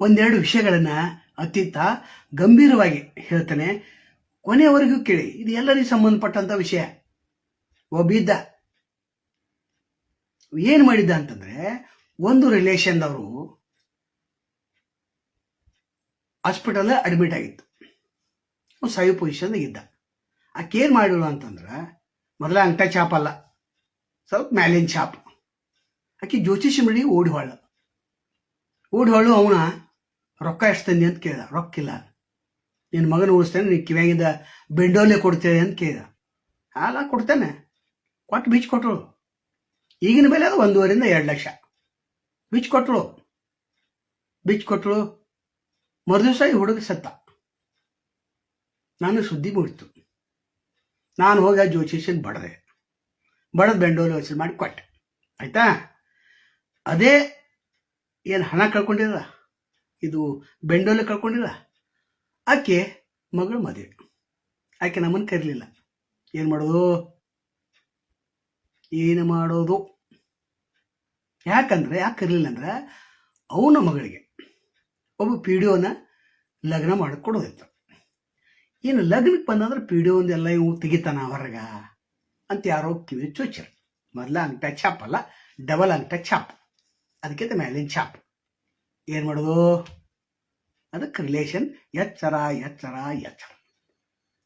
ಒಂದೆರಡು ವಿಷಯಗಳನ್ನು ಅತ್ಯಂತ ಗಂಭೀರವಾಗಿ ಹೇಳ್ತಾನೆ. ಕೊನೆಯವರೆಗೂ ಕೇಳಿ, ಇದು ಎಲ್ಲರಿಗೂ ಸಂಬಂಧಪಟ್ಟಂಥ ವಿಷಯ. ಒಬ್ಬಿದ್ದ. ಏನು ಮಾಡಿದ್ದ ಅಂತಂದರೆ, ಒಂದು ರಿಲೇಷನ್ದವರು ಹಾಸ್ಪಿಟಲ್ ಅಡ್ಮಿಟ್ ಆಗಿತ್ತು. ಸಾಯೋ ಪೊಸಿಷನ್ದಾಗ ಇದ್ದ. ಆಕೆ ಏನು ಮಾಡಿಲ್ಲ ಅಂತಂದ್ರೆ, ಮೊದಲ ಅಂಟ ಚಾಪ್ ಅಲ್ಲ, ಸ್ವಲ್ಪ ಮ್ಯಾಲಿನ ಚಾಪ್. ಆಕೆ ಜ್ಯೋತಿಷಿ ಮಡಿ ಓಡಿ ಹೊಳ್ಳ. ಓಡಿ ಅವನ ರೊಕ್ಕ ಎಷ್ಟು ತಂದಿ ಅಂತ ರೊಕ್ಕ ಇಲ್ಲ. ನಿನ್ನ ಮಗನ ಉಳಿಸ್ತೇನೆ, ನೀನು ಕಿವ್ಯಾಗಿಂದ ಬೆಂಡೋಲೆ ಕೊಡ್ತೇವೆ ಅಂತ ಕೇಳಿದ. ಹಾಲ ಕೊಡ್ತೇನೆ. ಕೊಟ್ಟು ಬೀಚ್ ಕೊಟ್ಟಳು ಈಗಿನ ಬೆಲೆ ಅದು ಒಂದೂವರಿಂದ ಎರಡು ಲಕ್ಷ. ಬೀಚ್ ಕೊಟ್ಟಳು ಬೀಚ್ ಕೊಟ್ಟಳು ಮರುದಿವಸ ಈ ಹುಡುಗ ಸತ್ತ. ನಾನು ಸುದ್ದಿ ಮೂಡಿತು ನಾನು ಹೋಗಿ ಆ ಜ್ಯೋತಿಷನ್ ಬಡದೆ. ಬಡದು ಬೆಂಡೋಲೆ ವಸೂಲು ಮಾಡಿ ಕೊಟ್ಟೆ. ಆಯ್ತಾ? ಅದೇ ಏನು ಹಣ ಕಳ್ಕೊಂಡಿಲ್ಲ ಇದು ಬೆಂಡೋಲೆ ಕಳ್ಕೊಂಡಿಲ್ಲ? ಆಕೆ ಮಗಳು ಮದುವೆ. ಆಕೆ ನಮ್ಮನ್ನು ಕರೀಲಿಲ್ಲ. ಏನು ಮಾಡೋದು? ಏನು ಮಾಡೋದು? ಯಾಕಂದ್ರೆ, ಯಾಕೆ ಕರೀಲಿಲ್ಲ ಅಂದ್ರೆ, ಅವನ ಮಗಳಿಗೆ ಒಬ್ಬ ಪಿ ಡಿ ಒನ ಲಗ್ನ ಮಾಡಿಕೊಡೋದಿತ್ತು ಏನು ಲಗ್ನಕ್ಕೆ ಬಂದಂದ್ರೆ ಪಿ ಡಿ ಒಂದೆಲ್ಲ ಇವು ತೆಗಿತಾನ ಹೊರಗ ಅಂತ ಯಾರೋ ಕಿವಿ ಚುಚ್ಚರು ಮೊದಲ ಅಂಗಟ ಚಾಪ್ ಅಲ್ಲ, ಡಬಲ್ ಅಂಗಟ ಚಾಪ್. ಅದಕ್ಕಿಂತ ಮೇಲಿನ ಚಾಪ್. ಏನು ಮಾಡೋದು? ಅದಕ್ಕೆ ರಿಲೇಷನ್ ಎಚ್ಚರ ಎಚ್ಚರ ಎಚ್ಚರ.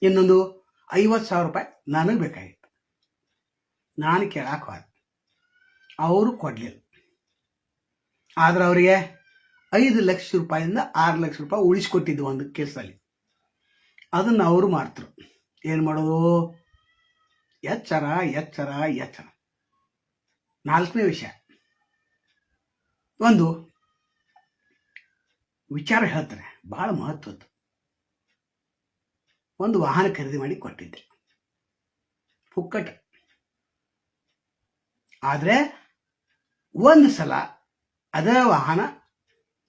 ಇನ್ನೊಂದು, ಐವತ್ತು ಸಾವಿರ ರೂಪಾಯಿ ನನಗೆ ಬೇಕಾಗಿತ್ತು. ನಾನು ಕೇಳಕ್ಕೆ ಹೋದೆ. ಅವರು ಕೊಡಲಿಲ್ಲ. ಆದ್ರೆ ಅವರಿಗೆ ಐದು ಲಕ್ಷ ರೂಪಾಯಿಂದ ಆರು ಲಕ್ಷ ರೂಪಾಯಿ ಉಳಿಸ್ಕೊಟ್ಟಿದ್ದು ಒಂದು ಕೇಸಲ್ಲಿ. ಅದನ್ನು ಅವರು ಮಾಡ್ತರು. ಏನು ಮಾಡೋದು? ಎಚ್ಚರ ಎಚ್ಚರ ಎಚ್ಚರ. ನಾಲ್ಕನೇ ವಿಷಯ. ಒಂದು ವಿಚಾರ ಹೇಳ್ತಾರೆ. ಬಹಳ ಮಹತ್ವದ್ದು ಒಂದು ವಾಹನ ಖರೀದಿ ಮಾಡಿ ಕೊಟ್ಟಿದ್ದೆ. ಪುಕ್ಕಟ. ಆದರೆ ಒಂದು ಸಲ ಅದೇ ವಾಹನ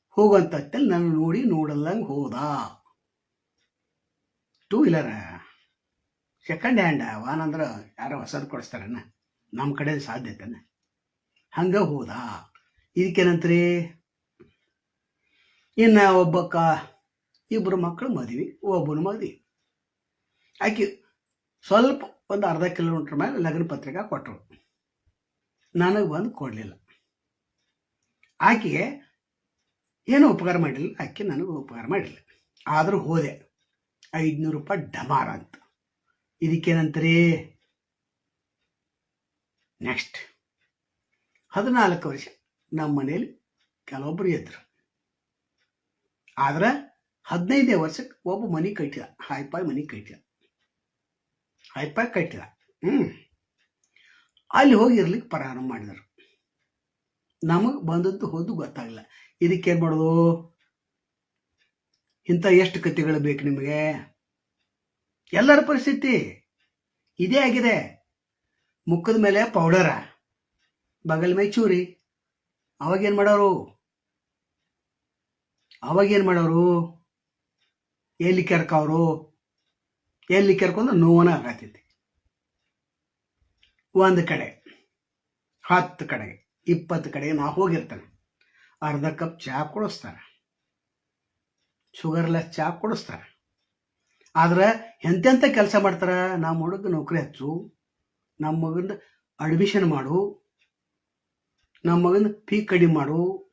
ಹೋಗುವಂತ ಹೊತ್ತಲ್ಲಿ ನಾನು ನೋಡಿ ನೋಡಲ್ಲಂಗೆ ಹೋದ. ಟೂ ವೀಲರ್ ಸೆಕೆಂಡ್ ಹ್ಯಾಂಡ್ ವಾಹನ ಅಂದ್ರೆ ಯಾರೋ ಹೊಸದು ಕೊಡಿಸ್ತಾರನ್ನ ನಮ್ಮ ಕಡೆ ಸಾಧ್ಯತೆನ ಹಂಗೆ ಹೋದ. ಇದಕ್ಕೇನಂತ್ರಿ? ಇನ್ನು ಒಬ್ಬಕ್ಕ ಇಬ್ಬರು ಮಕ್ಕಳು ಮದುವೆ, ಒಬ್ಬನ ಮದುವೆ. ಆಕೆ ಸ್ವಲ್ಪ ಒಂದು ಅರ್ಧ ಕಿಲೋಮೀಟ್ರ್ ಮೇಲೆ ಲಗ್ನ ಪತ್ರಿಕೆ ಕೊಟ್ಟರು ನನಗೆ ಬಂದು ಕೊಡಲಿಲ್ಲ. ಆಕೆಗೆ ಏನೂ ಉಪಕಾರ ಮಾಡಿಲ್ಲ, ಆಕೆ ನನಗೆ ಉಪಕಾರ ಮಾಡಿಲ್ಲ. ಆದರೂ ಹೋದೆ. ಐದುನೂರು ರೂಪಾಯಿ ಡಮಾರ ಅಂತ. ಇದಕ್ಕೇನಂತೀರಿ? ನೆಕ್ಸ್ಟ್ ಹದಿನಾಲ್ಕು ವರ್ಷ ನಮ್ಮ ಮನೇಲಿ ಕೆಲವೊಬ್ಬರು ಇದ್ರು. ಆದ್ರೆ ಹದಿನೈದನೇ ವರ್ಷಕ್ಕೆ ಒಬ್ಬ ಮನೆ ಕಟ್ಟಿದ ಹಾಯ್ಪಾಯ್ ಮನೆ ಕಟ್ಟಿದ. ಹಾಯ್ಪಾಯ್ ಕಟ್ಟಿದ. ಹ್ಞೂ ಅಲ್ಲಿ ಹೋಗಿ ಇರ್ಲಿಕ್ಕೆ ಪ್ರಾರಂಭ ಮಾಡಿದರು. ನಮಗೆ ಬಂದದ್ದು ಹೋದ್ದು ಗೊತ್ತಾಗಲಿಲ್ಲ. ಇದಕ್ಕೇನು ಮಾಡೋದು? ಇಂಥ ಎಷ್ಟು ಕತೆಗಳು ಬೇಕು ನಿಮಗೆ? ಎಲ್ಲರ ಪರಿಸ್ಥಿತಿ? ಇದೇ ಆಗಿದೆ. ಮುಖದ ಮೇಲೆ ಪೌಡರ ಬಗಲ್ ಮೈ ಚೂರಿ? ಅವಾಗೇನು ಮಾಡೋರು? ಅವಾಗೇನು ಮಾಡೋರು? ಎಲ್ಲಿ ಕೆರ್ಕವ್ರು? ಎಲ್ಲಿ ಕೆರ್ಕೊಂಡ್ರೆ ನೋವನ ಆಗತ್ತೈತಿ. ಒಂದು ಕಡೆ, ಹತ್ತು ಕಡೆ, ಇಪ್ಪತ್ತು ಕಡೆಗೆ ನಾ ಹೋಗಿರ್ತಾನೆ. ಅರ್ಧ ಕಪ್ ಚಹಾ ಕೊಡಿಸ್ತಾರೆ. ಶುಗರ್ಲೆಸ್ ಚಹಾ ಕೊಡಿಸ್ತಾರೆ. ಆದ್ರೆ ಎಂತೆಂಥ ಕೆಲಸ ಮಾಡ್ತಾರೆ? ನಮ್ಮ ಹುಡುಗ ನೌಕರಿ ಹಚ್ಚು ನಮ್ಮ ಮಗನ ಅಡ್ಮಿಷನ್ ಮಾಡು ನಮ್ಮ ಮಗನ ಫೀ ಕಡಿಮೆ ಮಾಡು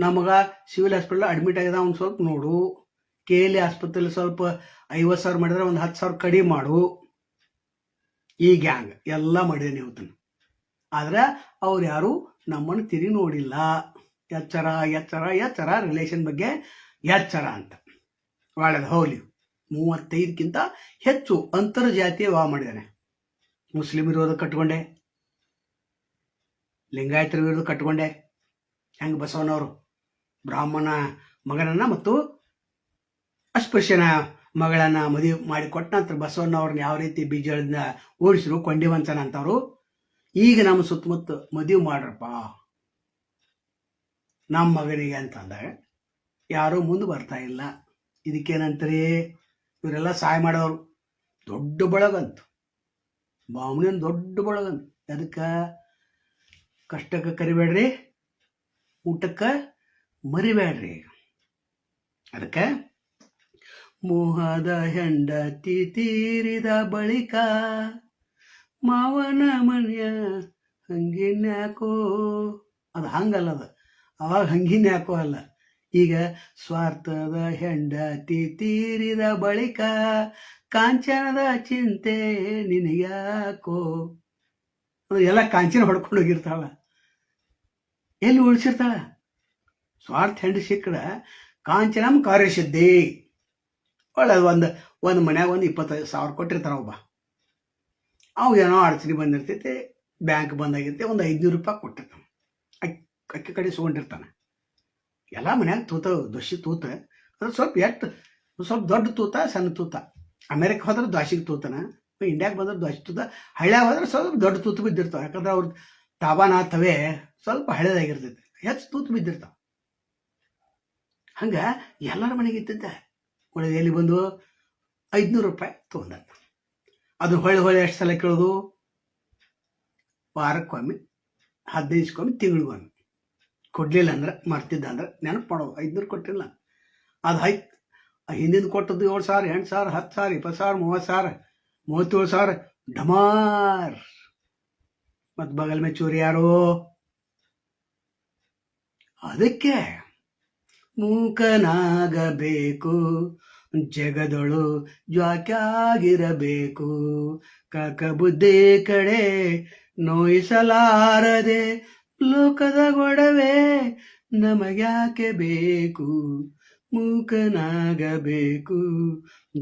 ನಮ್ಮ ಮಗ ಸಿವಿಲ್ ಹಾಸ್ಪಿಟಲ್ ಅಡ್ಮಿಟ್ ಆಗಿದೆ ಅವ್ನು ಸ್ವಲ್ಪ ನೋಡು. ಕೆ ಎಲ್ ಆಸ್ಪತ್ರೆಯಲ್ಲಿ ಸ್ವಲ್ಪ ಐವತ್ತು ಸಾವಿರ ಮಾಡಿದ್ರೆ ಒಂದು ಹತ್ತು ಸಾವಿರ ಕಡಿಮೆ ಮಾಡು. ಈ ಗ್ಯಾಂಗ್ ಎಲ್ಲ ಮಾಡಿದೆ ನೀವು ಆದ್ರೆ ಅವ್ರು ಯಾರು ನಮ್ಮನ್ನು ತಿರಿ ನೋಡಿಲ್ಲ. ಎಚ್ಚರ ಎಚ್ಚರ ಎಚ್ಚರ ರಿಲೇಷನ್ ಬಗ್ಗೆ ಎಚ್ಚರ ಅಂತ. ಒಳ್ಳೆದು ಹೌಲಿ ಮೂವತ್ತೈದಕ್ಕಿಂತ ಹೆಚ್ಚು ಅಂತರ್ಜಾತಿಯ ವಿವಾಹ ಮಾಡಿದ್ದಾನೆ ಮುಸ್ಲಿಂ ವಿರೋಧ ಕಟ್ಕೊಂಡೆ. ಲಿಂಗಾಯತರ ವಿರೋಧ ಕಟ್ಕೊಂಡೆ. ಹೆಂಗೆ ಬಸವನವರು ಬ್ರಾಹ್ಮಣ ಮಗನನ್ನು ಮತ್ತು ಅಸ್ಪೃಶ್ಯನ ಮಗಳನ್ನ ಮದುವೆ ಮಾಡಿ ಕೊಟ್ಟ ನಂತರ ಬಸವಣ್ಣವ್ರನ್ನ ಯಾವ ರೀತಿ ಬೀಜಗಳಿಂದ ಓಡಿಸಿರು ಕೊಂಡಿವಂಚನ ಅಂತವ್ರು, ಈಗ ನಮ್ಮ ಸುತ್ತಮುತ್ತ ಮದುವೆ ಮಾಡ್ರಪ್ಪ. ನಮ್ಮ ಮಗನಿಗೆ ಅಂತಂದಾಗ ಯಾರೂ ಮುಂದೆ ಬರ್ತಾ ಇಲ್ಲ. ಇದಕ್ಕೇನಂತೀರಿ ಇವರೆಲ್ಲ ಸಹಾಯ ಮಾಡೋರು. ದೊಡ್ಡ ಬಳಗಂತು. ಬಾಮುನಿನ ದೊಡ್ಡ ಬಳಗಂತು. ಅದಕ್ಕೆ ಕಷ್ಟಕ್ಕೆ ಕರಿಬೇಡ್ರಿ. ಊಟಕ್ಕೆ ಮರಿಬೇಡ್ರಿ ಅದಕ್ಕೆ ಮೋಹದ ಹೆಂಡತಿ ತೀರಿದ ಬಳಿಕ ಮಾವನ ಮನೆಯ ಹಂಗಿನ್ಯಾಕೋ ಅದು ಹಂಗಲ್ಲ ಅದು. ಅವಾಗ ಹಂಗಿನ್ಯಾಕೋ ಅಲ್ಲ. ಈಗ ಸ್ವಾರ್ಥದ ಹೆಂಡತಿ ತೀರಿದ ಬಳಿಕ ಕಾಂಚನದ ಚಿಂತೆ ನಿನಗ್ಯಾಕೋ ಅದು ಎಲ್ಲ ಕಾಂಚನ ಹೊಡ್ಕೊಂಡು ಹೋಗಿರ್ತಾಳ. ಎಲ್ಲಿ ಉಳಿಸಿರ್ತಾಳ? ಸ್ವಾರ್ಥ ಹೆಂಡ ಸಿಕ್ಕಡ ಕಾಂಚನಂ ಕಾರ್ಯಸಿದ್ಧಿ. ಒಳ್ಳೇದು ಒಂದು ಒಂದು ಮನ್ಯಾಗ ಒಂದು ಇಪ್ಪತ್ತೈದು ಸಾವಿರ ಕೊಟ್ಟಿರ್ತಾರ ಒಬ್ಬ. ಅವು ಏನೋ ಅಡಚಣೆ ಬಂದಿರ್ತೈತಿ ಬ್ಯಾಂಕ್ ಬಂದಾಗಿರ್ತೈತಿ, ಒಂದು ಐದುನೂರು ರೂಪಾಯಿ ಕೊಟ್ಟಿರ್ತಾನೆ. ಅಕ್ಕಿ ಅಕ್ಕಿ ಕಡೆ ಇಸ್ಕೊಂಡಿರ್ತಾನೆ. ಎಲ್ಲ ಮನ್ಯಾಗ ತೂತ ದೋಷಿ ತೂತ, ಅದು ಸ್ವಲ್ಪ ಎಟ್ಟು, ಸ್ವಲ್ಪ ದೊಡ್ಡ ತೂತ, ಸಣ್ಣ ತೂತ. ಅಮೇರಿಕ ಹೋದ್ರೆ ದ್ವಾಸಿಗೆ ತೂತನ, ಇಂಡಿಯಾಗೆ ಬಂದ್ರೆ ದ್ವಾಸಿ ತೂತ ಹಳ್ಳ್ಯಾಗ ಹೋದ್ರೆ ಸ್ವಲ್ಪ ದೊಡ್ಡ ತೂತು ಬಿದ್ದಿರ್ತಾವೆ. ಯಾಕಂದ್ರೆ ಅವ್ರ ತಾಬಾನ ತವೆ ಸ್ವಲ್ಪ ಹಳೇದಾಗಿರ್ತೈತಿ. ಹೆಚ್ಚು ತೂತು ಬಿದ್ದಿರ್ತಾವೆ. ಹಂಗೆ ಎಲ್ಲರ ಮನೆಗೆ ಇದ್ದಿದ್ದೆ. ಒಳ್ಳೆ ಎಲ್ಲಿ ಬಂದು ಐದುನೂರು ರೂಪಾಯಿ ತೊಗೊಂಡ ಅದು ಹೊಳೆ ಹೊಳೆ ಎಷ್ಟು ಸಲ ಕೇಳೋದು. ವಾರಕ್ಕೊಮ್ಮೆ, ಹದಿನೈದಕ್ಕೊಮ್ಮೆ ತಿಂಗಳಿಗೊಮ್ಮೆ. ಕೊಡಲಿಲ್ಲ ಅಂದ್ರೆ ಮರ್ತಿದ್ದ ಅಂದ್ರೆ ನೆನಪು ಮಾಡೋದು. ಐದುನೂರು ಕೊಟ್ಟಿಲ್ಲ. ಅದು ಆಯ್ತು. ಹಿಂದಿನ ಕೊಟ್ಟದ್ದು ಏಳು ಸಾವಿರ, ಎಂಟು ಸಾವಿರ, ಹತ್ತು ಸಾವಿರ, ಇಪ್ಪತ್ತು ಸಾವಿರ, ಮೂವತ್ತು ಸಾವಿರ, ಮೂವತ್ತೇಳು ಸಾವಿರ, ಡಮಾರ್. ಮತ್ತು ಬಗಲ್ ಮೇ ಯಾರು? ಅದಕ್ಕೆ ಮೂಕನಾಗಬೇಕು. ಜಗದೊಳು ಜ್ವಾಕ್ಯಾಗಿರಬೇಕು. ಕಾಕ ಬುದ್ಧಿ ಕಡೆ ನೋಯಿಸಲಾರದೆ ಲೋಕದ ಗೊಡವೆ ನಮಗ್ಯಾಕೆ ಬೇಕು? ಮೂಕನಾಗಬೇಕು.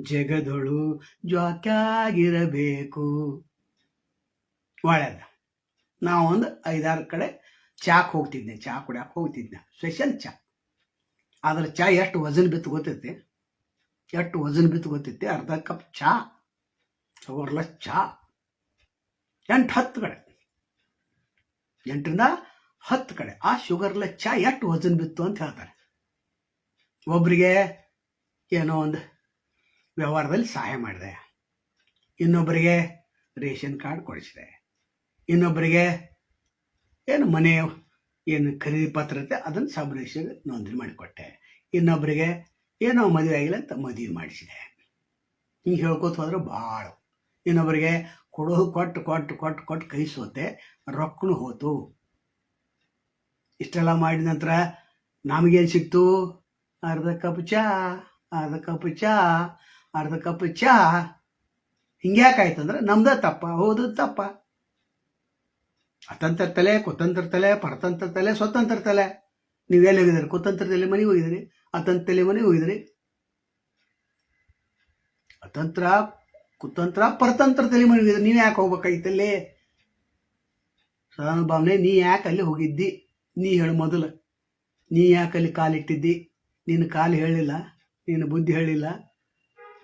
ಜಗದೊಳು ಜ್ವಾಕ್ಯಾಗಿರಬೇಕು. ಒಳ್ಳೆಯದ ನಾವೊಂದು ಐದಾರು ಕಡೆ ಚಾಕ್ ಹೋಗ್ತಿದ್ದೆ ಚಾ ಕುಡಿಯಕ್ಕೆ ಹೋಗ್ತಿದ್ದೆ. ಸ್ಪೆಷಲ್ ಚಾ. ಆದ್ರೆ ಚಾ ಎಷ್ಟು ವಜನ್ ಬಿತ್ತು ಗೊತ್ತೈತಿ? ಎಷ್ಟು ವಜನ್ ಬಿತ್ತು ಗೊತ್ತೈತಿ? ಅರ್ಧ ಕಪ್ ಚಾ ತಗೋರ್ಲ ಚಾ. ಎಂಟು ಹತ್ತು ಕಡೆ. ಎಂಟರಿಂದ ಹತ್ತು ಕಡೆ. ಆ ಶುಗರ್ಲ ಚಾ ಎಷ್ಟು ವಜನ್ ಬಿತ್ತು ಅಂತ ಹೇಳ್ತಾರೆ. ಒಬ್ಬರಿಗೆ ಏನೋ ಒಂದು ವ್ಯವಹಾರದಲ್ಲಿ ಸಹಾಯ ಮಾಡಿದೆ. ಇನ್ನೊಬ್ಬರಿಗೆ ರೇಷನ್ ಕಾರ್ಡ್ ಕೊಡಿಸಿದೆ. ಇನ್ನೊಬ್ಬರಿಗೆ ಏನು ಮನೆ ಏನು ಖರೀದಿ ಪತ್ರ ಇರುತ್ತೆ, ಅದನ್ನು ಸಬ್ ರಿಜಿಸ್ಟರ್ ನೋಂದಣಿ ಮಾಡಿಕೊಟ್ಟೆ. ಇನ್ನೊಬ್ಬರಿಗೆ ಏನೋ ಮದುವೆ ಆಗಿಲ್ಲ ಅಂತ ಮದುವೆ ಮಾಡಿಸಿದೆ. ಹಿಂಗೆ ಹೇಳ್ಕೊತ ಹೋದ್ರೆ ಭಾಳ ಇನ್ನೊಬ್ಬರಿಗೆ ಕೊಡೋದು ಕೊಟ್ಟು ಕೊಟ್ಟು ಕೊಟ್ಟು ಕೊಟ್ಟು ಕೈ ಸೋತೆ, ರೊಕ್ಕನು ಹೋತು. ಇಷ್ಟೆಲ್ಲ ಮಾಡಿದ ನಂತರ ನಮಗೇನು ಸಿಕ್ತು? ಅರ್ಧ ಕಪ್ ಚಾ, ಅರ್ಧ ಕಪ್ ಚಾ, ಅರ್ಧ ಕಪ್ ಚಾ. ಹಿಂಗ್ಯಾಕಾಯ್ತಂದ್ರೆ ನಮ್ದ ತಪ್ಪ, ಹೌದು ತಪ್ಪ. ಅತಂತ್ರ ತಲೆ, ಕುತಂತ್ರ ತಲೆ, ಪರತಂತ್ರ ತಲೆ, ಸ್ವತಂತ್ರ ತಲೆ. ನೀವೇನು ಹೋಗಿದ್ರಿ? ಕುತಂತ್ರ ತಲೆ ಮನೆಗೆ ಹೋಗಿದ್ರಿ? ಅತಂತ್ರ ತಲೆ ಮನೆಗೆ ಹೋಗಿದ್ರಿ? ಅತಂತ್ರ, ಕುತಂತ್ರ, ಪರತಂತ್ರ ತಲೆ ಮನೆಗೆ ಹೋಗಿದ್ರಿ. ನೀವು ಯಾಕೆ ಹೋಗ್ಬೇಕಾಗಿತ್ತಲ್ಲಿ ಸದಾನಂದ ಭಾವನೆ ನೀ ಯಾಕೆ ಅಲ್ಲಿ ಹೋಗಿದ್ದಿ? ನೀ ಹೇಳು ಮೊದಲು. ನೀ ಯಾಕೆ ಅಲ್ಲಿ ಕಾಲಿಟ್ಟಿದ್ದಿ ನಿನ್ನ ಕಾಲು ಹೇಳಿಲ್ಲ, ನಿನ್ನ ಬುದ್ಧಿ ಹೇಳಿಲ್ಲ,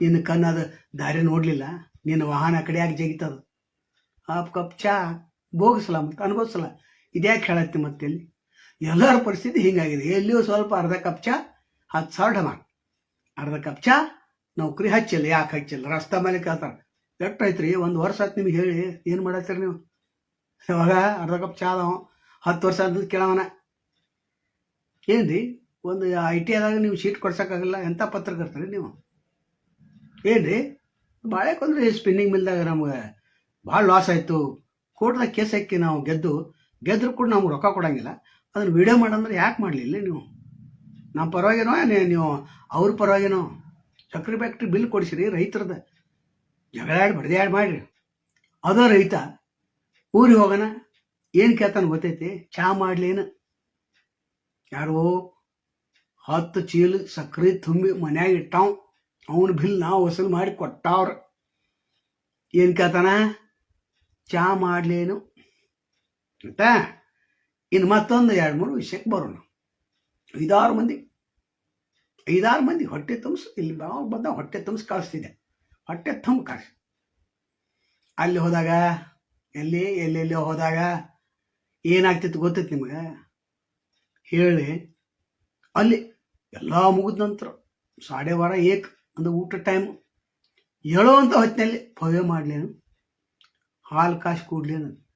ನಿನ್ನ ಕಣ್ಣದ ದಾರಿ ನೋಡಲಿಲ್ಲ, ನಿನ್ನ ವಾಹನ ಕಡೆಯಾಗಿ ಜಗಿತದ. ಆಪ್ ಕಪ್ ಚಾ. ಭೋಗಿಸಲ್ಲ ಮತ್ತು ಅನುಭವಿಸಲ್ಲ ಇದ್ಯಾಕೆ ಹೇಳತ್ತಿ ಮತ್ತೆ ಇಲ್ಲಿ ಎಲ್ಲರ ಪರಿಸ್ಥಿತಿ ಹಿಂಗಾಗಿದೆ. ಎಲ್ಲಿಯೂ ಸ್ವಲ್ಪ ಅರ್ಧ ಕಪ್ ಚಾ, ಹತ್ತು ಸಾವಿರ ಡಮಾರ್ ಅರ್ಧ ಕಪ್ ಚಾ, ನೌಕರಿ ಹಚ್ಚಿಲ್ಲ. ಯಾಕೆ ಹಚ್ಚಿಲ್ಲ? ರಸ್ತೆ ಮೇಲೆ ಕೇಳ್ತಾರೆ. ಎಷ್ಟು ಐತ್ರಿ? ಒಂದು ವರ್ಷ ಆಯ್ತು ನಿಮ್ಗೆ ಹೇಳಿ. ಏನು ಮಾಡತ್ತೀರಿ ನೀವು? ಇವಾಗ ಅರ್ಧ ಕಪ್ ಚಾ ಅದಾವ. ಹತ್ತು ವರ್ಷ ಅಂತ ಕೇಳವನ. ಏನ್ರಿ? ಒಂದು ಐ ಟಿ ಆದಾಗ ನೀವು ಶೀಟ್ ಕೊಡ್ಸೋಕ್ಕಾಗಲ್ಲ? ಎಂಥ ಪತ್ರಕರ್ತರಿ ನೀವು? ಬಾಳೆಕೊಂದ್ರೆ ಕೊಂದ್ರಿ ಸ್ಪಿನ್ನಿಂಗ್ ಮಿಲ್ದಾಗ ನಮ್ಗೆ ಭಾಳ ಲಾಸ್ ಆಯಿತು. ಕೋರ್ಟ್ದಾಗ ಕೇಸ್ ಹಾಕಿ ನಾವು ಗೆದ್ದು, ಗೆದ್ರು ಕೂಡ ನಮ್ಗೆ ರೊಕ್ಕ ಕೊಡೋಂಗಿಲ್ಲ. ಅದನ್ನು ವಿಡಿಯೋ ಮಾಡಂದ್ರೆ ಯಾಕೆ ಮಾಡಲಿಲ್ಲ ನೀವು. ನಮ್ಮ ಪರವಾಗಿನೋ ನೀವು, ಅವ್ರ ಪರವಾಗಿನೋ. ಸಕ್ಕರೆ ಫ್ಯಾಕ್ಟ್ರಿ ಬಿಲ್ ಕೊಡಿಸಿರಿ, ರೈತರದ ಜಗಳಾಡಿ ಆಡಿ ಮಾಡಿರಿ. ಅದೋ ರೈತ ಊರಿಗೆ ಹೋಗೋಣ, ಏನು ಕೇಳ್ತಾನೆ ಗೊತ್ತೈತಿ? ಚಾ ಮಾಡ್ಲೇನು ಯಾರೋ ಹತ್ತು ಚೀಲ ಸಕ್ಕರೆ ತುಂಬಿ ಮನ್ಯಾಗ ಇಟ್ಟಾವ್, ಅವನ ಬಿಲ್ ನಾವು ವಸೂಲು ಮಾಡಿ ಕೊಟ್ಟಾವ್ರ. ಏನು ಕೇಳ್ತಾನ? ಚಾ ಮಾಡ್ಲೇನು? ಆಯ್ತಾ? ಇನ್ನು ಮತ್ತೊಂದು ಎರಡು ಮೂರು ವಿಷಯಕ್ಕೆ ಬರೋಣ. ಐದಾರು ಮಂದಿ. ಐದಾರು ಮಂದಿ ಹೊಟ್ಟೆ ತುಂಬಿಸು. ಇಲ್ಲಿ ಬಂದ ಹೊಟ್ಟೆ ತುಂಬಿಸಿ ಕಳಿಸ್ತಿದ್ದೆ ಹೊಟ್ಟೆ ತುಂಬ ಕಳಿಸಿ ಅಲ್ಲಿ ಹೋದಾಗ, ಎಲ್ಲಿ, ಎಲ್ಲೆಲ್ಲಿ ಹೋದಾಗ ಏನಾಗ್ತಿತ್ತು ಗೊತ್ತೈತೆ ನಿಮಗೆ? ಹೇಳಿ. ಅಲ್ಲಿ ಎಲ್ಲ ಮುಗಿದ ನಂತರ ಸಾಡೆ ವಾರ ಏಕ್ ಅಂದ್ರೆ ಊಟ ಟೈಮು ಹೇಳೋ ಅಂತ ಹೊತ್ತಿನಲ್ಲಿ ಭವ್ಯ ಮಾಡಲೇನು. ಹಾಲು ಕಾಸು ಕೊಡ್ಲೇನು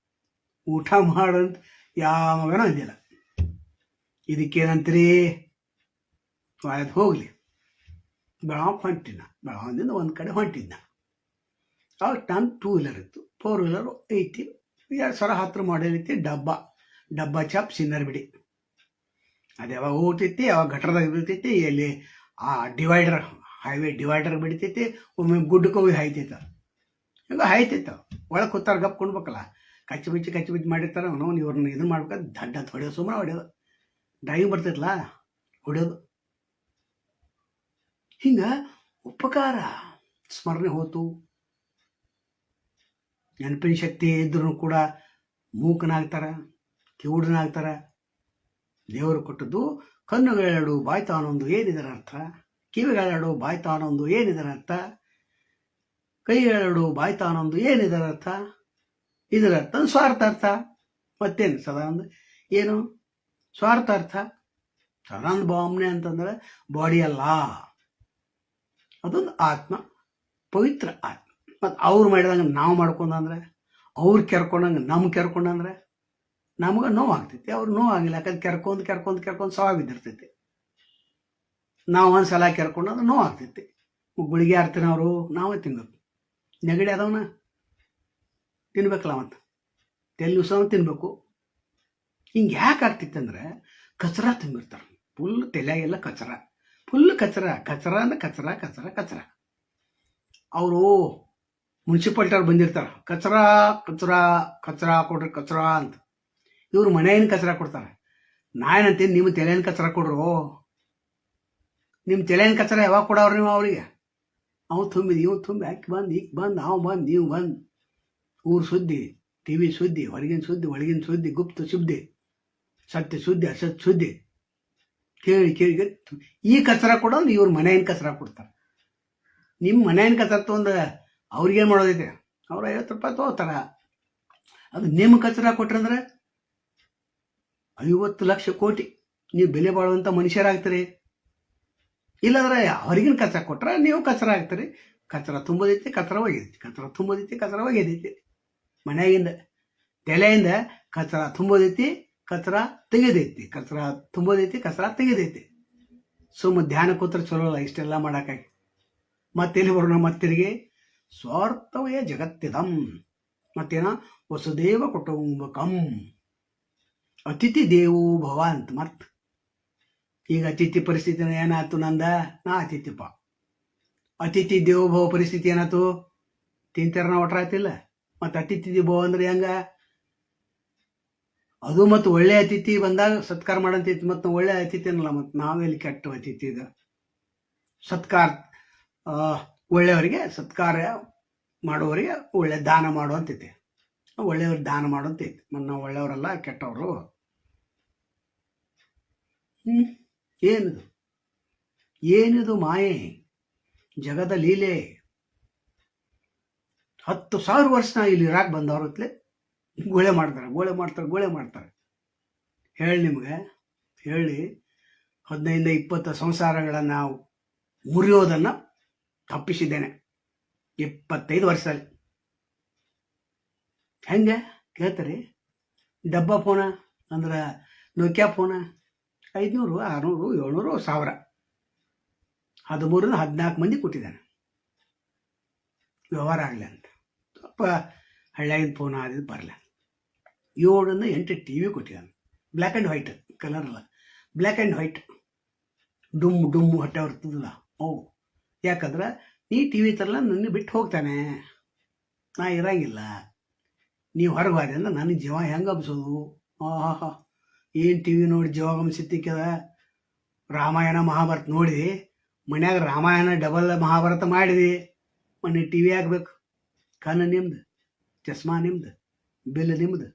ಊಟ ಮಾಡಂತ ಯಾವಾಗನೂ ಅಂದಿಲ್ಲ. ಇದಕ್ಕೇನಂತೀರಿ? ಆಯ್ತು ಹೋಗಲಿ. ಬೆಳಗಾವ್ ಹೊಂಟಿನ ಬೆಳಗಾವಿಂದ ಒಂದು ಕಡೆ ಹೊಂಟಿದ್ನ. ಅವಾಗ ನಾನು ಟೂ ವೀಲರ್ ಇತ್ತು. ಫೋರ್ ವೀಲರು ಐತಿ. ಎರಡು ಸಾವಿರ ಹತ್ರ ಮಾಡೆಲ್ ಐತಿ. ಡಬ್ಬ. ಡಬ್ಬ ಚಾಪ್ ಸಿನ್ನರ್ ಬಿಡಿ. ಅದು ಯಾವಾಗ ಹೋಗ್ತೈತಿ, ಯಾವಾಗ ಗಟ್ರದಾಗ ಬೀಳ್ತೈತಿ, ಎಲ್ಲಿ ಆ ಡಿವೈಡರ್ ಹೈವೇ ಡಿವೈಡರ್ ಬಿಡ್ತೈತಿ, ಒಮ್ಮೆ ಗುಡ್ಡಕ್ಕೆ ಹೋಗಿ ಹಾಯ್ತೈತ. ಹಿಂಗೆ ಹಾಯ್ತಿತ್ತು. ಒಳಗೆ ಕೂತಾರ ಗಪ್ ಕೊಂಡ್ಬೇಕಲ್ಲ ಕಚ್ಚಿ ಬಿಚ್ಚಿ ಕಚ್ಚಿ ಬಿಚ್ಚಿ ಮಾಡಿರ್ತಾರೆ ಅವನು ಇವ್ರನ್ನ ಇದನ್ನ ಮಾಡ್ಬೇಕಾದ್ರೆ ದಡ್ಡ ಅಂತ ಹೊಡೆಯೋದು ಸುಮ್ಮನೆ ಹೊಡೆಯೋದು. ಡ್ರೈವಿಂಗ್ ಬರ್ತೈತಲ್ಲ ಹೊಡೆಯೋದು. ಹಿಂಗೆ ಉಪಕಾರ. ಸ್ಮರಣೆ ಹೋತು. ನೆನಪಿನ ಶಕ್ತಿ ಇದ್ರೂ ಕೂಡ ಮೂಕನಾಗ್ತಾರ, ಕಿವುಡನಾಗ್ತಾರ. ದೇವರು ಕೊಟ್ಟದ್ದು ಕಣ್ಣುಗಳೆರಡು ಬಾಯ್ತಾನೊಂದು ಏನಿದರ ಅರ್ಥ? ಕಿವಿಗಳೆರಡು ಬಾಯ್ತಾನೊಂದು ಏನಿದರ ಅರ್ಥ? ಕೈಗಳೆರಡು ಎರಡು ತಾನೊಂದು ಏನಿದರ ಅರ್ಥ? ಇದರ ಅರ್ಥ ಸ್ವಾರ್ಥ ಅರ್ಥ. ಮತ್ತೇನು? ಸದಾನಂದ ಏನು? ಸ್ವಾರ್ಥ ಅರ್ಥ. ಸದಾನಂದ ಬಾಮ್ನೆ ಅಂತಂದ್ರೆ ಬಾಡಿ ಅಲ್ಲ. ಅದೊಂದು ಆತ್ಮ, ಪವಿತ್ರ ಆತ್ಮ. ಮತ್ತು ಅವ್ರು ಮಾಡಿದಂಗೆ ನಾವು ಮಾಡ್ಕೊಂಡಂದ್ರೆ, ಅವ್ರು ಕೆರ್ಕೊಂಡಂಗೆ ನಮ್ಗೆ ಕೆರ್ಕೊಂಡಂದ್ರೆ ನಮ್ಗೆ ನೋವು ಆಗ್ತೈತಿ ಅವ್ರು ನೋವು ಆಗಿಲ್ಲ ಯಾಕಂದ್ರೆ ಕೆರ್ಕೊಂಡು ಕೆರ್ಕೊಂಡು ಕೆರ್ಕೊಂಡು ಸವಾ ಬಿದ್ದಿರ್ತೈತಿ ನಾವು ಒಂದು ಸಲ ಕೆರ್ಕೊಂಡ್ರೆ ನೋವು ಆಗ್ತೈತಿ ಗುಳಿಗೆ ಆರ್ತಿನವರು, ನಾವೇ ತಿನ್ಬೇಕು ನೆಗಡಿ ಅದಾವನ? ತಿನ್ಬೇಕಲ್ಲ ಮತ್ತು ತೆಲ್ ಉಸವ ತಿನ್ನಬೇಕು ಹಿಂಗೆ ಯಾಕೆ ಆಗ್ತಿತ್ತಂದ್ರೆ ಕಚರ ತುಂಬಿರ್ತಾರೆ ಫುಲ್ ತಲೆಯಾಗೆಲ್ಲ ಕಚರ. ಫುಲ್ ಕಚರ. ಕಚರ ಅಂದ್ರೆ ಕಚರ ಕಚರ ಕಚರ. ಅವರು ಮುನ್ಸಿಪಾಲ್ಟಿಯವ್ರು ಬಂದಿರ್ತಾರೆ. ಕಚರ ಕಚರ ಕಚರ ಕೊಡ್ರಿ, ಕಚರ ಅಂತ. ಇವ್ರು ಮನೆಯನ್ನು ಕಚರ ಕೊಡ್ತಾರೆ. ನಾನು ಏನಂತೀನಿ ನಿಮ್ಮ ತಲೆಯಿಂದ ಕಚರ ಕೊಡ್ರು. ನಿಮ್ಮ ತಲೆಯನ್ನು ಕಚರ ಯಾವಾಗ ಕೊಡವ್ರಿ ನೀವು ಅವರಿಗೆ? ಅವು ತುಂಬಿದ ಇವ್ನು ತುಂಬಿ ಅಕ್ಕಿ ಬಂದು ಈಗ ಬಂದು ಅವ್ನು ಬಂದು, ನೀವು ಬಂದು. ಊರು ಸುದ್ದಿ ಟಿ ವಿ ಸುದ್ದಿ, ಹೊರಗಿನ ಸುದ್ದಿ, ಒಳಗಿನ ಸುದ್ದಿ, ಗುಪ್ತ ಸುದ್ದಿ, ಸತ್ಯ ಸುದ್ದಿ ಅಸತ್ಯ ಸುದ್ದಿ. ಕೇಳಿ ಕೇಳಿ ಈ ಕಚರ ಕೊಡೋದು ಇವ್ರ ಮನೆಯನ್ನು ಕಚರ ಕೊಡ್ತಾರೆ. ನಿಮ್ಮ ಮನೆಯನ್ನು ಕಚರ ತೊಗೊಂಡು ಅವ್ರಿಗೇನು ಮಾಡೋದೈತೆ? ಅವ್ರು ಐವತ್ತು ರೂಪಾಯಿ ತೊಗೋತಾರ. ಅದು ನಿಮ್ಮ ಕಚರ ಕೊಟ್ರಂದ್ರೆ ಐವತ್ತು ಲಕ್ಷ ಕೋಟಿ. ನೀವು ಬೆಲೆ ಬಾಳುವಂಥ ಮನುಷ್ಯರಾಗ್ತೀರಿ. ಇಲ್ಲಾಂದ್ರೆ ಹೊರಗಿನ ಕಚರ ಕೊಟ್ರೆ ನೀವು ಕಚರ ಆಗ್ತೀರಿ. ಕಚರ ತುಂಬೋದೈತಿ, ಕಚರ ಒಗೆದೈತಿ. ಕಚರ ತುಂಬೋದೈತಿ, ಕಚರ ಒಗೆದೈತಿ. ಮನೆಯಾಗಿಂದ ತಲೆಯಿಂದ ಕಚರ ತುಂಬೋದೈತಿ, ಕಚರ ತೆಗೆದೈತಿ. ಕಚರ ತುಂಬೋದೈತಿ, ಕಚರ ತೆಗೆದೈತಿ. ಸುಮ್ಮ ಧ್ಯಾನ ಕೂತ್ರೆ ಚಲೋ ಅಲ್ಲ, ಇಷ್ಟೆಲ್ಲ ಮಾಡೋಕ್ಕಾಗಿ. ಮತ್ತೆಲ್ಲಿ ಬರೋಣ ಮತ್ತಿರಿಗೆ ಸ್ವಾರ್ಥವಯ ಜಗತ್ತಿದಂ. ಮತ್ತೇನ? ವಸುದೇವ ಕುಟುಂಬಕಂ. ಅತಿಥಿ ದೇವೋ ಭವ ಅಂತ ಮತ್ ಈಗ ಅತಿಥಿ ಪರಿಸ್ಥಿತಿ ಏನಾಯ್ತು ನಂದ? ನಾ ಅತಿಥಿಪ್ಪ ಅತಿಥಿ ದೇವೋಭವ ಪರಿಸ್ಥಿತಿ ಏನಾಯ್ತು? ತಿಂತಾರ ನಾ ಒಟ್ರಾಯ್ತಿಲ್ಲ ಮತ್ತು ಅತಿಥಿ ದೇವೋಭವ ಅಂದ್ರೆ ಹೆಂಗ? ಅದು ಮತ್ತು ಒಳ್ಳೆ ಅತಿಥಿ ಬಂದಾಗ ಸತ್ಕಾರ ಮಾಡಂತೈತಿ. ಮತ್ತು ಒಳ್ಳೆ ಅತಿಥಿ ಅನ್ನಲ್ಲ. ಮತ್ತು ನಾವೆಲ್ಲಿ ಕೆಟ್ಟ ಅತಿಥಿ ಇದು? ಸತ್ಕಾರ ಒಳ್ಳೆಯವರಿಗೆ ಸತ್ಕಾರ ಮಾಡುವವರಿಗೆ ಒಳ್ಳೆ ದಾನ ಮಾಡುವಂತೈತಿ. ಒಳ್ಳೆಯವ್ರಿಗೆ ದಾನ ಮಾಡುವಂತೈತಿ. ಮತ್ತು ನಾವು ಒಳ್ಳೆಯವರಲ್ಲ, ಕೆಟ್ಟವರು. ಹ್ಮ್. ಏನಿದು? ಏನಿದು ಮಾಯೆ? ಜಗದ ಲೀಲೆ. ಹತ್ತು ಸಾವಿರ ವರ್ಷ ನಾ ಇಲ್ಲಿ ಇರಾಕ್ ಬಂದವ್ರ ಹೊತ್ಲೆ ಗೋಳೆ ಮಾಡ್ತಾರೆ ಗೋಳೆ ಮಾಡ್ತಾರೆ ಗೋಳೆ ಮಾಡ್ತಾರೆ. ಹೇಳಿ ನಿಮಗೆ, ಹೇಳಿ ಹದಿನೈದು ಇಪ್ಪತ್ತು ಸಂಸಾರಗಳನ್ನು ನಾವು ಮುರಿಯೋದನ್ನು ತಪ್ಪಿಸಿದ್ದೇನೆ. ಇಪ್ಪತ್ತೈದು ವರ್ಷದಲ್ಲಿ. ಹೆಂಗೆ? ಕೇಳ್ತಾರೆ? ಡಬ್ಬ ಫೋನ ಅಂದ್ರೆ ನೋಕ್ಯಾ ಫೋನ? ಐದುನೂರು, ಆರುನೂರು, ಏಳ್ನೂರು, ಸಾವಿರ. ಹದಿಮೂರರಿಂದ ಹದಿನಾಲ್ಕು ಮಂದಿ ಕೊಟ್ಟಿದ್ದಾನೆ. ವ್ಯವಹಾರ ಆಗಲಿ ಅಂತ. ಸ್ವಲ್ಪ ಹಳ್ಳಿಯಾಗಿನ ಫೋನ್ ಆದಿದ್ದು ಬರಲ್ಲ ಏಳರಿಂದ ಎಂಟು ಟಿ ವಿ ಕೊಟ್ಟಿದ್ದಾನೆ. ಬ್ಲ್ಯಾಕ್ ಆ್ಯಂಡ್ ವೈಟ್ ಕಲರ್ ಅಲ್ಲ. ಬ್ಲ್ಯಾಕ್ ಆ್ಯಂಡ್ ವೈಟ್ ಡುಮ್ ಡುಮ್ಮು ಹೊಟ್ಟೆ ಬರ್ತದಲ್ಲ ಓ, ಯಾಕಂದ್ರೆ ನೀ ಟಿ ವಿ ತರಲ್ಲ, ನನ್ನ ಬಿಟ್ಟು ಹೋಗ್ತಾನೆ. ನಾ ಇರಂಗಿಲ್ಲ. ನೀವು ಹೊರಗೆ ಹೋದೆ ಅಂದ್ರೆ ನನಗೆ ಜೀವ ಹೆಂಗೆ ಹಬ್ಸೋದು? ಆಹಾ ಏನು ಟಿ ವಿ ನೋಡಿ ಜೀವಾಗಮ ಸಿಕ್ಕಿದ ರಾಮಾಯಣ ಮಹಾಭಾರತ ನೋಡಿ ಮನ್ಯಾಗ ರಾಮಾಯಣ ಡಬಲ್ ಮಹಾಭಾರತ ಮಾಡಿದಿ. ಮನೆ ಟಿ ವಿ ಹಾಕ್ಬೇಕು. ಕಣ್ಣು ನಿಮ್ದು, ಚಸ್ಮಾ ನಿಮ್ದು, ಬಿಲ್ ನಿಮ್ದು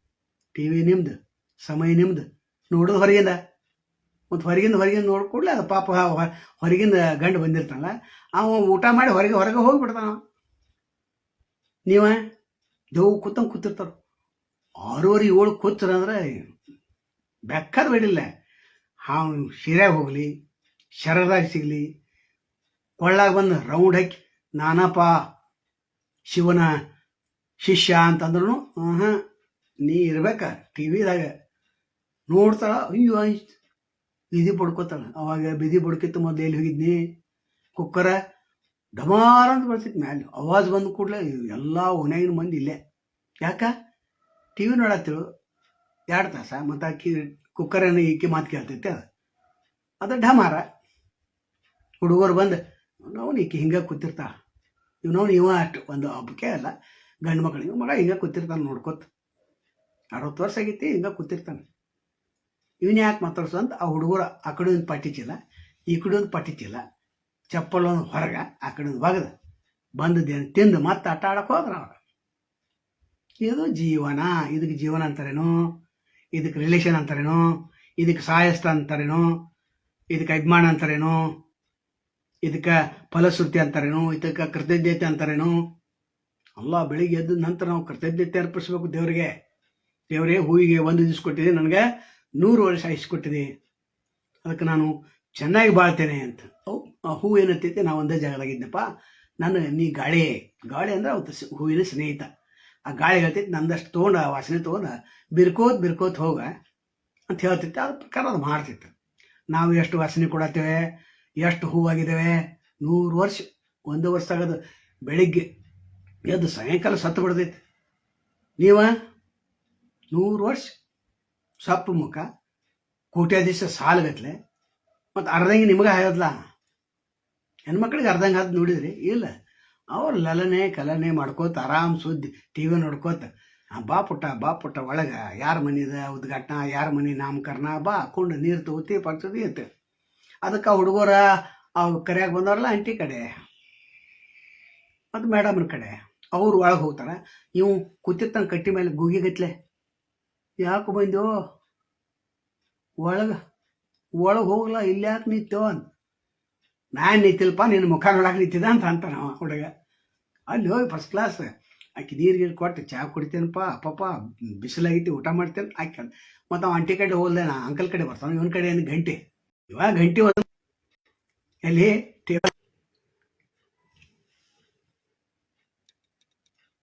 ಟಿ ವಿ ನಿಮ್ದು, ಸಮಯ ನಿಮ್ದು. ನೋಡೋದು ಹೊರಗಿಂದ. ಮತ್ತು ಹೊರಗಿಂದ ಹೊರಗಿಂದ ನೋಡ್ಕೊಡ್ಲೆ ಅದು ಪಾಪ ಹೊರಗಿಂದ ಗಂಡು ಬಂದಿರ್ತಾನಲ್ಲ, ಅವ ಊಟ ಮಾಡಿ ಹೊರಗೆ ಹೊರಗೆ ಹೋಗ್ಬಿಡ್ತಾನ ನೀವ ದೇವ್ ಕೂತಂಗೆ ಕೂತಿರ್ತಾರ. ಆರೂವರೆ ಏಳು ಕೂತ್ರಂದ್ರೆ ಬೆಕ್ಕದ ಬಿಡಿಲ್ಲ ಹಾವು ಶಿರ್ಯಾಗ ಹೋಗಲಿ, ಶರದಾಗ ಸಿಗಲಿ, ಕೊಳ್ಳಾಗ ಬಂದು ರೌಂಡ್ ಹಾಕಿ, ನಾನಪ್ಪ ಶಿವನ ಶಿಷ್ಯ ಅಂತಂದ್ರು ಹಾಂ ನೀ ಇರ್ಬೇಕ ಟಿ ವಿದಾಗ ನೋಡ್ತಾಳ, ಅಯ್ಯೋ ಬಿದಿ ಬಡ್ಕೋತಾಳ ಅವಾಗ ಬಿದಿ ಬಡ್ಕಿತ್ತು ಮೊದಲು ಎಲ್ಲಿ ಹೋಗಿದ್ನಿ? ಕುಕ್ಕರ ಡಮಾರ ಅಂತ ಬರ್ತಿತ್ತು ಮ್ಯಾಲೆ. ಅವಾಜ್ ಬಂದ ಕೂಡಲೇ ಎಲ್ಲ ಓನ್ಯಾಗಿನ ಮಂದಿ ಇಲ್ಲೇ. ಯಾಕ? ಟಿ ವಿ ನೋಡತ್ತಿರು. ಎರಡು ತಾಸ ಮತ್ತು ಅಕ್ಕಿ ಕುಕ್ಕರನ್ನು ಈಕಿ ಮಾತು ಕೇಳ್ತೈತೆ ಅದು. ಅದು ಢಮಾರ. ಹುಡುಗರು ಬಂದು ನಾವು ಇಕ್ಕಿ ಹಿಂಗೆ ಕೂತಿರ್ತಾಳ. ಇವನವ್ನು ಇವ ಅಷ್ಟು ಒಂದು ಹಬ್ಬಕ್ಕೆ ಅಲ್ಲ, ಗಂಡು ಮಕ್ಕಳಿಗೆ ಮಗ ಹಿಂಗೆ ಕೂತಿರ್ತಾನೆ ನೋಡ್ಕೊತ. ಅರವತ್ತು ವರ್ಷ ಆಗೈತಿ, ಹಿಂಗೆ ಕೂತಿರ್ತಾನೆ. ಇವನ್ ಯಾಕೆ ಮಾತಾಡ್ಸು ಅಂತ ಆ ಹುಡುಗರು ಆ ಕಡೆ ಒಂದು ಪಟ್ಟಿ ಚೀಲ ಈ ಕಡೆ ಒಂದು ಪಟ್ಟಿ ಚಿಲ್ಲ ಚಪ್ಪಲ್ ಒಂದು ಹೊರಗೆ, ಆ ಕಡೆ ಒಂದು ಬಗದ ಬಂದದ್ದೇನು ತಿಂದು ಮತ್ತೆ ಆಟ ಆಡಕ್ಕೆ ಹೋದ್ರ ಅವ್ರು ಇದು ಜೀವನ, ಇದಕ್ಕೆ ಜೀವನ ಅಂತಾರೇನೋ? ಇದಕ್ಕೆ ರಿಲೇಷನ್ ಅಂತಾರೇನೋ, ಇದಕ್ಕೆ ಸಾಯಸ್ತ ಅಂತಾರೇನೋ, ಇದಕ್ಕೆ ಅಭಿಮಾನ ಅಂತಾರೇನೋ, ಇದಕ್ಕೆ ಫಲಶ್ರುತಿ ಅಂತಾರೇನು, ಇದಕ್ಕೆ ಕೃತಜ್ಞತೆ ಅಂತಾರೇನು, ಅಲ್ಲ ಬೆಳಿಗ್ಗೆ ಎದ್ದ ನಂತರ ನಾವು ಕೃತಜ್ಞತೆ ಅರ್ಪಿಸ್ಬೇಕು ದೇವರಿಗೆ. ದೇವರೇ, ಹೂವಿಗೆ ಒಂದು ದಿವಸ ಕೊಟ್ಟಿದೆ, ನನಗೆ ನೂರು ವರ್ಷ ಆಯುಷ್ ಕೊಟ್ಟಿದೆ. ಅದಕ್ಕೆ ನಾನು ಚೆನ್ನಾಗಿ ಬಾಳ್ತೇನೆ ಅಂತ. ಆ ಹೂವು ಏನತ್ತೈತೆ ನಾವು ಒಂದೇ ಜಾಗದಾಗಿದ್ದೆಪ್ಪ ನಾನು ನೀ ಗಾಳಿ ಗಾಳಿ ಅಂದ್ರೆ ಅವತ್ತು ಹೂವಿನ ಸ್ನೇಹಿತ. ಆ ಗಾಳಿ ಹೇಳ್ತೈತಿ ನಂದಷ್ಟು ತೊಗೊಂಡು ಆ ವಾಸನೆ ತೊಗೊಂಡು ಬಿರ್ಕೋತ್ ಬಿರ್ಕೋತ್ ಹೋಗ ಅಂತ ಹೇಳ್ತಿತ್ತು. ಅದ್ರ ಪ್ರಕಾರ ಅದು ಮಾಡ್ತಿತ್ತು. ನಾವು ಎಷ್ಟು ವಾಸನೆ ಕೊಡತ್ತೇವೆ, ಎಷ್ಟು ಹೂವಾಗಿದ್ದೇವೆ, ನೂರು ವರ್ಷ, ಒಂದು ವರ್ಷ ಆಗೋದು. ಬೆಳಿಗ್ಗೆ ಎದ್ದು ಸಾಯಂಕಾಲ ಸತ್ತು ಬಿಡ್ತೈತಿ. ನೀವ? ನೂರು ವರ್ಷ. ಸಪ್ಪು ಮುಖ ಕೋಟ್ಯಾಧೀಶ ಸಾಲಗತ್ಲೆ, ಮತ್ತು ಅರ್ಧಂಗೆ ನಿಮಗೆ ಹಾಯೋದ್ಲ ಹೆಣ್ಮಕ್ಳಿಗೆ ಅರ್ಧಂಗೆ ಹಾದ್ ನೋಡಿದ್ರಿ? ಇಲ್ಲ. ಅವ್ರು ಲಲನೆ ಕಲನೆ ಮಾಡ್ಕೋತ ಆರಾಮ್ ಸುದ್ದಿ ಟಿ ವಿ ನೋಡ್ಕೋತ ಬಾ ಪುಟ್ಟ ಬಾ ಪುಟ್ಟ ಒಳಗೆ ಯಾರ ಮನಿದ ಉದ್ಘಾಟನಾ, ಯಾರ ಮನೆ ನಾಮಕರಣ, ಬಾ ಹಾಕೊಂಡು ನೀರು ತಗೋತಿ ಪಡ್ತದಿ ಇತ್ತು. ಅದಕ್ಕೆ ಹುಡುಗರ ಅವು ಕರೆಯಾಗಿ ಬಂದವ್ರಲ್ಲ ಆಂಟಿ ಕಡೆ ಮತ್ತು ಮೇಡಮ್ರ ಕಡೆ, ಅವ್ರು ಒಳಗೆ ಹೋಗ್ತಾರೆ. ಇವು ಕೂತಿರ್ತಾನೆ ಕಟ್ಟಿ ಮೇಲೆ ಗುಗಿಗತ್ಲೆ ಯಾಕೆ ಬಂದೋ ಒಳಗೆ ಒಳಗೆ ಹೋಗ್ಲಾ ಇಲ್ಲಿ ಯಾಕೆ ಅಂತ. ನಾನು ನಿಂತಿಲ್ಪ ನಿನ್ನ ಮುಖ ನೋಡಕ್ಕೆ ನಿಂತಿದ್ದ ಅಂತ ಅವ ಹುಡುಗ. ಅಲ್ಲಿ ಹೋಗಿ ಫಸ್ಟ್ ಕ್ಲಾಸ್ ಆಕೆ ನೀರು ಗೀರು ಕೊಟ್ಟು ಚಹಾ ಕುಡಿತೇನಪ್ಪ, ಅಪ್ಪಪ್ಪ ಬಿಸಿಲಾಗಿತ್ತು ಊಟ ಮಾಡ್ತೇನೆ. ಆಕೆ ಮತ್ತು ಅವ ಅಂಟಿ ಕಡೆ ಹೋಲ್ದೆ ನಾ ಅಂಕಲ್ ಕಡೆ ಬರ್ತಾನೆ, ಇವನ ಕಡೆ ಏನು ಗಂಟೆ. ಇವಾಗ ಗಂಟೆ ಹೋದ ಎಲ್ಲಿ? ಟೇಬಲ್